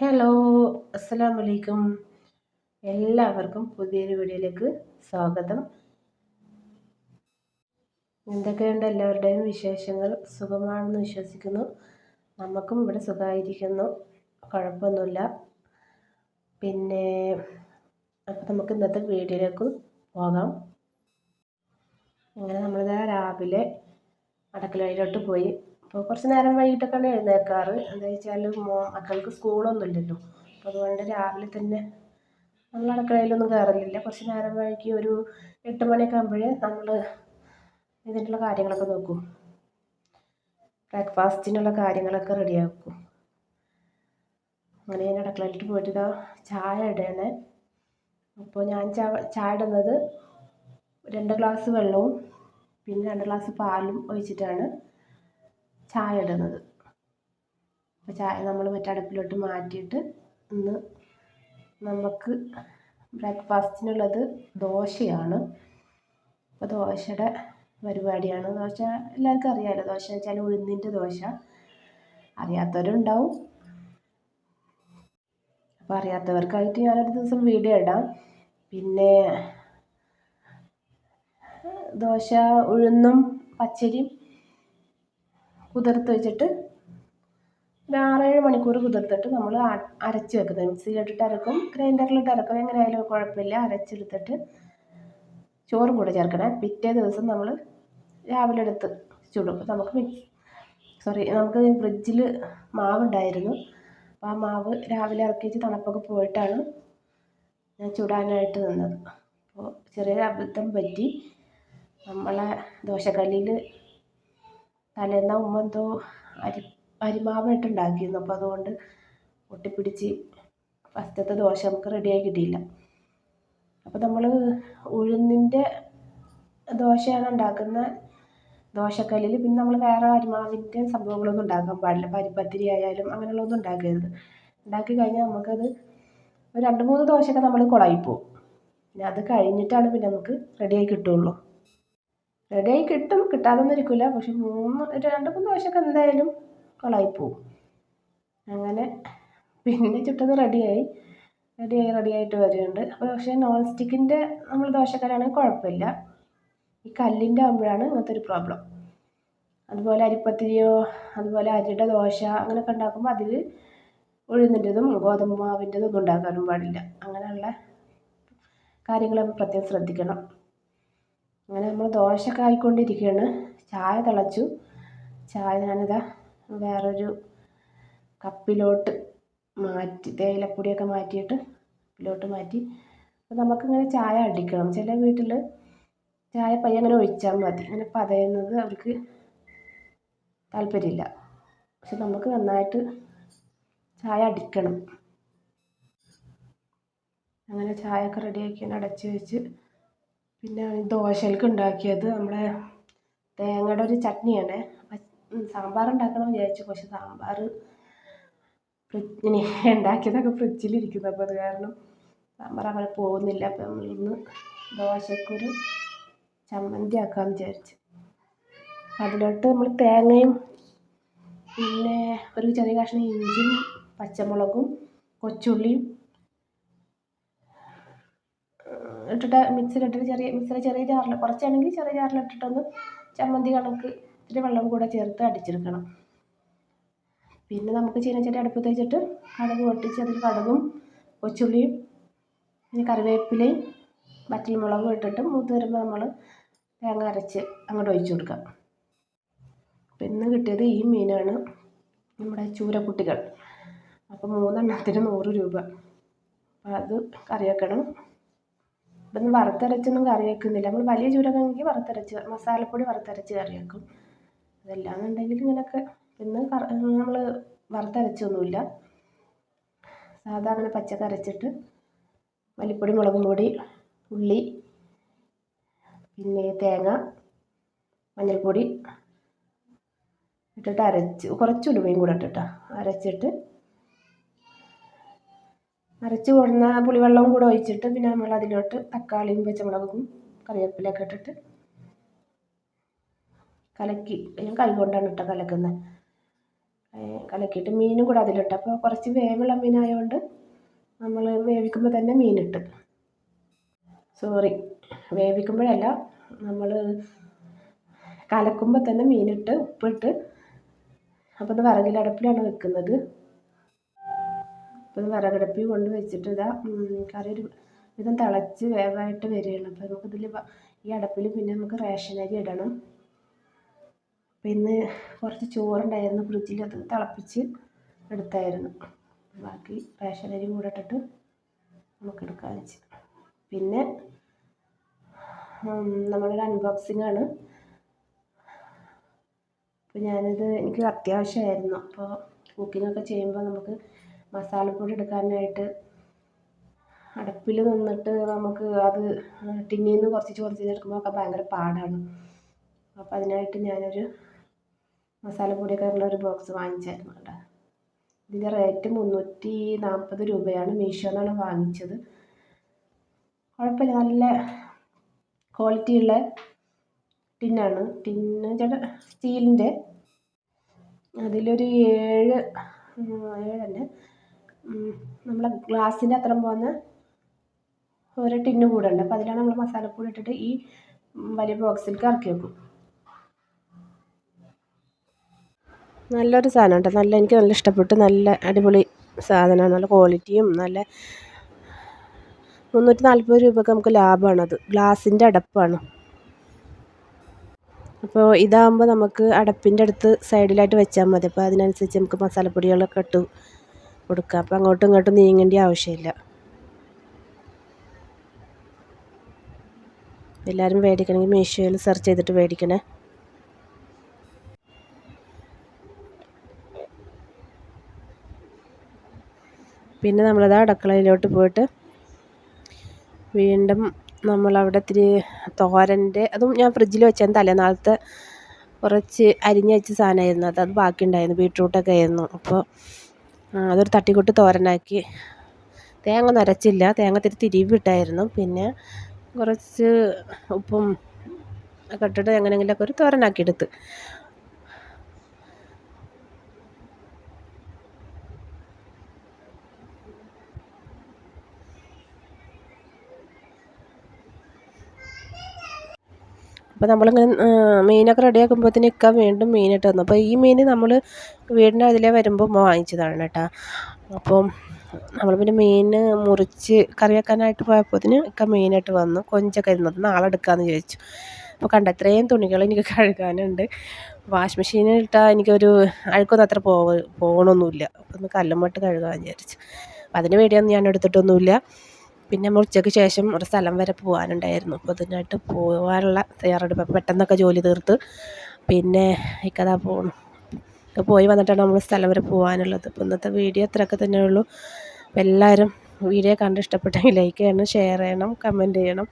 Hello അസ്സാം വലൈക്കും എല്ലാവർക്കും പുതിയൊരു വീഡിയോയിലേക്ക് സ്വാഗതം. എന്തൊക്കെയുണ്ട് എല്ലാവരുടെയും വിശേഷങ്ങൾ? സുഖമാണെന്ന് വിശ്വസിക്കുന്നു. നമുക്കും ഇവിടെ സുഖമായിരിക്കുന്നു. കുഴപ്പമൊന്നുമില്ല. പിന്നെ അപ്പം നമുക്ക് ഇന്നത്തെ വീഡിയോയിലേക്ക് പോകാം. അങ്ങനെ നമ്മളിതാ രാവിലെ അടക്കളയിലോട്ട് പോയി. അപ്പോൾ കുറച്ച് നേരം വൈകിട്ടൊക്കെയാണ് എഴുന്നേൽക്കാറ് എന്താ വെച്ചാൽ മോ മക്കൾക്ക് സ്കൂളൊന്നും ഇല്ലല്ലോ അപ്പോൾ അതുകൊണ്ട് രാവിലെ തന്നെ നമ്മൾ അടുക്കളയിലൊന്നും കയറലില്ല. കുറച്ച് നേരം വൈകി ഒരു എട്ട് മണിയൊക്കെ ആകുമ്പോഴേ നമ്മൾ ഇതിനുള്ള കാര്യങ്ങളൊക്കെ നോക്കും. ബ്രേക്ക്ഫാസ്റ്റിനുള്ള കാര്യങ്ങളൊക്കെ റെഡിയാക്കും. അങ്ങനെ ഞാൻ അടുക്കളയിലിട്ട് പോയിട്ട് ചായ ഇടണേ അപ്പോൾ ഞാൻ ചായ ഇടുന്നത് രണ്ട് ഗ്ലാസ് വെള്ളവും പിന്നെ രണ്ട് ഗ്ലാസ് പാലും ഒഴിച്ചിട്ടാണ്. ചായ ഇടുന്നത്. അപ്പോൾ ചായ നമ്മൾ മറ്റേ അടുപ്പിലോട്ട് മാറ്റിയിട്ട് ഇന്ന് നമുക്ക് ബ്രേക്ക്ഫാസ്റ്റിനുള്ളത് ദോശയാണ്. അപ്പോൾ ദോശയുടെ പരിപാടിയാണ്. ദോശ എല്ലാവർക്കും അറിയാമല്ലോ ദോശ വെച്ചാൽ ഉഴുന്നിന്റെ ദോശ. അറിയാത്തവരുണ്ടാവും. അപ്പോൾ അറിയാത്തവർക്കായിട്ട് ഞാനൊരു ദിവസം വീഡിയോ ഇടാം. പിന്നെ ദോശ ഉഴുന്നും പച്ചരിയും കുതിർത്ത് വെച്ചിട്ട് ഒരു ആറേഴ് മണിക്കൂർ കുതിർത്തിട്ട് നമ്മൾ അരച്ച് വെക്കുന്നത്. മിക്സിയിലിട്ടിട്ട് അരക്കും ഗ്രൈൻഡറിലിട്ട് അരക്കും. എങ്ങനെയായാലും കുഴപ്പമില്ല. അരച്ചെടുത്തിട്ട് ചോറും കൂടെ ചേർക്കണേ. പിറ്റേ ദിവസം നമ്മൾ രാവിലെ എടുത്ത് ചുടും നമുക്ക് മിക്സ് സോറി നമുക്ക് ഫ്രിഡ്ജിൽ മാവുണ്ടായിരുന്നു. അപ്പോൾ ആ മാവ് രാവിലെ ഇറക്കി വെച്ച് തണുപ്പൊക്കെ പോയിട്ടാണ് ഞാൻ ചുടാനായിട്ട് നിന്നത്. അപ്പോൾ ചെറിയൊരു അബദ്ധം പറ്റി. നമ്മളെ ദോശക്കല്ലിൽ തലേന്ന് ഉമ്മ എന്തോ അരി അരിമാവായിട്ട് ഉണ്ടാക്കിയിരുന്നു അപ്പോൾ അതുകൊണ്ട് ഒട്ടിപ്പിടിച്ച് ഫസ്റ്റത്തെ ദോശ നമുക്ക് റെഡിയായി കിട്ടിയില്ല. അപ്പോൾ നമ്മൾ ഉഴുന്നിന്റെ ദോശയാണ് ഉണ്ടാക്കുന്ന ദോശക്കല്ലിൽ പിന്നെ നമ്മൾ വേറെ അരിമാവിന്റെ സംഭവങ്ങളൊന്നും ഉണ്ടാക്കാൻ പാടില്ല. പരിപ്പത്തിരി ആയാലും അങ്ങനെയുള്ളതൊന്നും ഉണ്ടാക്കരുത്. ഉണ്ടാക്കി കഴിഞ്ഞാൽ നമുക്കത് ഒരു രണ്ട് മൂന്ന് ദോശയൊക്കെ നമ്മൾ കുളമായിപ്പോവും പിന്നെ അത് കഴിഞ്ഞിട്ടാണ് പിന്നെ നമുക്ക് റെഡിയായി കിട്ടുള്ളൂ. റെഡിയായി കിട്ടും കിട്ടാതൊന്നും ഇരിക്കില്ല പക്ഷെ മൂന്ന് രണ്ട് മൂന്ന് ദോശയൊക്കെ എന്തായാലും കളായി പോവും. അങ്ങനെ പിന്നെ ചുട്ടത് റെഡിയായി. റെഡിയായി റെഡിയായിട്ട് വരുന്നുണ്ട്. അപ്പോൾ പക്ഷേ നോൺ സ്റ്റിക്കിന്റെ നമ്മൾ ദോശക്കാരാണെങ്കിൽ കുഴപ്പമില്ല. ഈ കല്ലിന്റെ ആകുമ്പോഴാണ് ഇങ്ങനത്തെ ഒരു പ്രോബ്ലം അതുപോലെ അരിപ്പത്തിരിയോ അതുപോലെ അരിയുടെ ദോശ അങ്ങനെയൊക്കെ ഉണ്ടാക്കുമ്പോൾ അതിൽ ഉഴുന്നിന്റെതും ഗോതമ്പ് മാവിന്റെതും ഒന്നും ഉണ്ടാക്കാനും പാടില്ല. അങ്ങനെയുള്ള കാര്യങ്ങൾ പ്രത്യേകം ശ്രദ്ധിക്കണം. അങ്ങനെ നമ്മൾ ദോശയൊക്കെ ആയിക്കൊണ്ടിരിക്കുകയാണ്. ചായ തിളച്ചു. ചായ ഞാനിതാ വേറൊരു കപ്പിലോട്ട് മാറ്റി തേയിലപ്പൊടിയൊക്കെ മാറ്റിയിട്ട് കപ്പിലോട്ട് മാറ്റി. അപ്പോൾ നമുക്കിങ്ങനെ ചായ അടിക്കണം. ചില വീട്ടിൽ ചായ പയ്യെ അങ്ങനെ ഒഴിച്ചാൽ മതി. അങ്ങനെ പതയുന്നത് അവർക്ക് താല്പര്യമില്ല. പക്ഷെ നമുക്ക് നന്നായിട്ട് ചായ അടിക്കണം. അങ്ങനെ ചായ ഒക്കെ റെഡിയാക്കി അടച്ച് വെച്ച് പിന്നെ ദോശയിലേക്ക് ഉണ്ടാക്കിയത് നമ്മളെ തേങ്ങയുടെ ഒരു ചട്നിയാണ്. സാമ്പാർ ഉണ്ടാക്കണം വിചാരിച്ചു. പക്ഷെ സാമ്പാർ ഫ്രിഡ്ജിന് ഉണ്ടാക്കിയതൊക്കെ ഫ്രിഡ്ജിലിരിക്കുന്നു അപ്പോൾ അത് കാരണം സാമ്പാർ അങ്ങനെ പോകുന്നില്ല. അപ്പം നമ്മൾ ഇന്ന് ദോശക്കൊരു ചമ്മന്തി ആക്കാമെന്ന് വിചാരിച്ചു. അതിലോട്ട് നമ്മൾ തേങ്ങയും പിന്നെ ഒരു ചെറിയ കഷ്ണം ഇഞ്ചിയും പച്ചമുളകും കൊച്ചുള്ളിയും ഇട്ടിട്ട് മിക്സിയിലിട്ടിട്ട് ചെറിയ മിക്സിയിലെ ചെറിയ ജാറിൽ കുറച്ചാണെങ്കിൽ ചെറിയ ജാറിൽ ജാറിലിട്ടിട്ടൊന്ന് ചമ്മന്തി കണക്ക് ഇത്തിരി വെള്ളം കൂടെ ചേർത്ത് അടിച്ചെടുക്കണം. പിന്നെ നമുക്ക് ചീനച്ചട്ടി അടുപ്പത്ത് വെച്ചിട്ട് കടുക് പൊട്ടിച്ച് അതിൽ കടുകും കൊച്ചുള്ളിയും പിന്നെ കറിവേപ്പിലയും വറ്റൽമുളകും ഇട്ടിട്ട് മൂത്ത് വരുമ്പോൾ നമ്മൾ തേങ്ങ അരച്ച് അങ്ങോട്ട് ഒഴിച്ചു കൊടുക്കാം പിന്നെ കിട്ടിയത് ഈ മീനാണ് നമ്മുടെ ചൂരക്കുട്ടികൾ. അപ്പോൾ മൂന്നെണ്ണത്തിന് നൂറ് രൂപ. അപ്പോൾ അത് കറി വെക്കണം ഇതൊന്നും വറുത്തരച്ചൊന്നും കറി വെക്കുന്നില്ല. നമ്മൾ വലിയ ചൂരകമെങ്കിൽ വറുത്തരച്ച് മസാലപ്പൊടി വറുത്തരച്ച് കറി വെക്കും. അതല്ലാന്നുണ്ടെങ്കിൽ ഇങ്ങനെയൊക്കെ ഇന്ന് നമ്മൾ വറുത്തരച്ചൊന്നുമില്ല. സാധാ അങ്ങനെ പച്ചക്ക് അരച്ചിട്ട് മല്ലിപ്പൊടി മുളകും പൊടി ഉള്ളി പിന്നെ തേങ്ങ മഞ്ഞൾപ്പൊടി ഇട്ടിട്ട് അരച്ച് കുറച്ച് ഉലുവയും കൂടെ ഇട്ടിട്ടാണ് അരച്ചിട്ട് അരച്ച് കൊടുന്ന പുളിവെള്ളവും കൂടെ ഒഴിച്ചിട്ട് പിന്നെ നമ്മൾ അതിലോട്ട് തക്കാളിയും പച്ചമുളകും കറിവേപ്പിലൊക്കെ ഇട്ടിട്ട് കലക്കി. ഞാൻ കൈ കൊണ്ടാണ് ഇട്ട കലക്കുന്നത്. കലക്കിയിട്ട് മീനും കൂടെ അതിലിട്ട്. അപ്പോൾ കുറച്ച് വേവുള്ള മീനായതുകൊണ്ട് നമ്മൾ വേവിക്കുമ്പോൾ തന്നെ മീനിട്ട്. സോറി വേവിക്കുമ്പോഴല്ല നമ്മൾ കലക്കുമ്പോൾ തന്നെ മീനിട്ട് ഉപ്പിട്ട്. അപ്പോൾ അത് വിറകിലടുപ്പിലാണ് വെക്കുന്നത്. അപ്പോൾ വിറകടുപ്പിൽ കൊണ്ട് വെച്ചിട്ട് ഇതാ കറി ഒരു വിധം തിളച്ച് വേവായിട്ട് വരികയാണ്. അപ്പോൾ നമുക്കിതിൽ ഈ അടപ്പിൽ പിന്നെ നമുക്ക് റേഷൻ അരി ഇടണം. ഇന്ന് കുറച്ച് ചോറുണ്ടായിരുന്നു ഫ്രിഡ്ജിൽ അത് തിളപ്പിച്ച് എടുത്തായിരുന്നു. ബാക്കി റേഷൻ അരി കൂടെ ഇട്ടിട്ട് നമുക്ക് എടുക്കാൻ വെച്ച്. പിന്നെ നമ്മളൊരു അൺബോക്സിംഗ് ആണ്. അപ്പോൾ ഞാനിത് എനിക്ക് അത്യാവശ്യമായിരുന്നു. അപ്പോൾ കുക്കിങ്ങൊക്കെ ചെയ്യുമ്പോൾ നമുക്ക് മസാലപ്പൊടി എടുക്കാനായിട്ട് അടുപ്പിൽ നിന്നിട്ട് നമുക്ക് അത് ടിന്നിൽ നിന്ന് കുറച്ച് കുറച്ച് എടുക്കുമ്പോൾ ഒക്കെ ഭയങ്കര പാടാണ്. അപ്പോൾ അതിനായിട്ട് ഞാനൊരു മസാലപ്പൊടിയൊക്കെ ഉള്ള ഒരു ബോക്സ് വാങ്ങിച്ചായിരുന്നു കേട്ടോ. ഇതിന്റെ റേറ്റ് മുന്നൂറ്റി നാൽപ്പത് രൂപയാണ് മീഷോന്നാണ് വാങ്ങിച്ചത്. കുഴപ്പമില്ല നല്ല ക്വാളിറ്റിയുള്ള ടിന്നാണ്. ടിന്ന് ചേട്ടാ സ്റ്റീലിന്റെ. അതിലൊരു ഏഴ് ഏഴല്ല നമ്മളെ ഗ്ലാസ്സിന്റെ അത്രയും പോകുന്ന ഒരു ടിന്ന് കൂടെ ഉണ്ട് അപ്പോൾ അതിലാണ് നമ്മൾ മസാലപ്പൊടി ഇട്ടിട്ട് ഈ വലിയ ബോക്സിലേക്ക് ഇറക്കി വെക്കും. നല്ലൊരു സാധനം കേട്ടോ. നല്ല എനിക്ക് നല്ല ഇഷ്ടപ്പെട്ടു. നല്ല അടിപൊളി സാധനമാണ്. നല്ല ക്വാളിറ്റിയും നല്ല മുന്നൂറ്റി നാൽപ്പത് രൂപയ്ക്ക് നമുക്ക് ലാഭമാണത് ഗ്ലാസിന്റെ അടപ്പാണ്. അപ്പോൾ ഇതാകുമ്പോൾ നമുക്ക് അടപ്പിന്റെ അടുത്ത് സൈഡിലായിട്ട് വെച്ചാൽ മതി. അപ്പോൾ അതിനനുസരിച്ച് നമുക്ക് മസാലപ്പൊടികളൊക്കെ ഇട്ട് കൊടുക്കാം അപ്പോൾ അങ്ങോട്ടും ഇങ്ങോട്ടും നീങ്ങേണ്ട ആവശ്യമില്ല. എല്ലാവരും മേടിക്കണമെങ്കിൽ മീഷോയിൽ സെർച്ച് ചെയ്തിട്ട് മേടിക്കണേ പിന്നെ നമ്മളത് അടുക്കളയിലോട്ട് പോയിട്ട് വീണ്ടും നമ്മളവിടെ ഇത്തിരി തോരന്റെ അതും ഞാൻ ഫ്രിഡ്ജിൽ വെച്ചാൽ തലേന്നാളത്തെ കുറച്ച് അരിഞ്ഞ് വെച്ച സാധനമായിരുന്നു. അത് അത് ബാക്കിയുണ്ടായിരുന്നു. ബീട്രൂട്ടൊക്കെ ആയിരുന്നു. അപ്പോൾ അതൊരു തട്ടിക്കൂട്ട് തോരനാക്കി. തേങ്ങ നരച്ചില്ല. തേങ്ങ തിരി തിരിവിട്ടായിരുന്നു പിന്നെ കുറച്ച് ഉപ്പും ഒക്കെ ഇട്ടിട്ട് എങ്ങനെയെങ്കിലുമൊക്കെ ഒരു തോരനാക്കി എടുത്ത്. അപ്പോൾ നമ്മളിങ്ങനെ മീനൊക്കെ റെഡിയാക്കുമ്പോഴത്തേന് ഇക്ക വീണ്ടും മീനിട്ട് തന്നു അപ്പോൾ ഈ മീൻ നമ്മൾ വീടിന്റെ അതിലേ വരുമ്പോൾ വാങ്ങിച്ചതാണ് കേട്ടോ. അപ്പം നമ്മൾ പിന്നെ മീൻ മുറിച്ച് കറി വെക്കാനായിട്ട് പോയപ്പോഴത്തേന് ഇക്ക മീനായിട്ട് വന്നു. കൊഞ്ചൊക്കെ ഇരുന്നത് നാളെ എടുക്കാമെന്ന് ചോദിച്ചു അപ്പോൾ കണ്ട ഇത്രയും തുണികൾ എനിക്ക് കഴുകാനുണ്ട്. വാഷ് മെഷീനിൽ ഇട്ടാൽ എനിക്കൊരു അഴുക്കൊന്നും അത്ര പോ പോകണമൊന്നുമില്ല അപ്പോൾ ഒന്ന് കല്ലുമ്മട്ട് കഴുകാമെന്ന് വിചാരിച്ചു. അതിന് വേണ്ടിയൊന്നും ഞാൻ എടുത്തിട്ടൊന്നുമില്ല. പിന്നെ നമ്മൾ ഉച്ചയ്ക്ക് ശേഷം ഒരു സ്ഥലം വരെ പോകാനുണ്ടായിരുന്നു. അപ്പോൾ അതിനായിട്ട് പോകാനുള്ള തയ്യാറെടുപ്പ് പെട്ടെന്നൊക്കെ ജോലി തീർത്ത് പിന്നെ ഇക്കതാ പോകണം പോയി വന്നിട്ടാണ് നമ്മൾ സ്ഥലം വരെ പോകാനുള്ളത്. അപ്പോൾ ഇന്നത്തെ വീഡിയോ അത്രയൊക്കെ തന്നെ ഉള്ളൂ. എല്ലാവരും വീഡിയോ കണ്ട് ഇഷ്ടപ്പെട്ടെങ്കിൽ ലൈക്ക് ചെയ്യണം ഷെയർ ചെയ്യണം കമന്റ് ചെയ്യണം.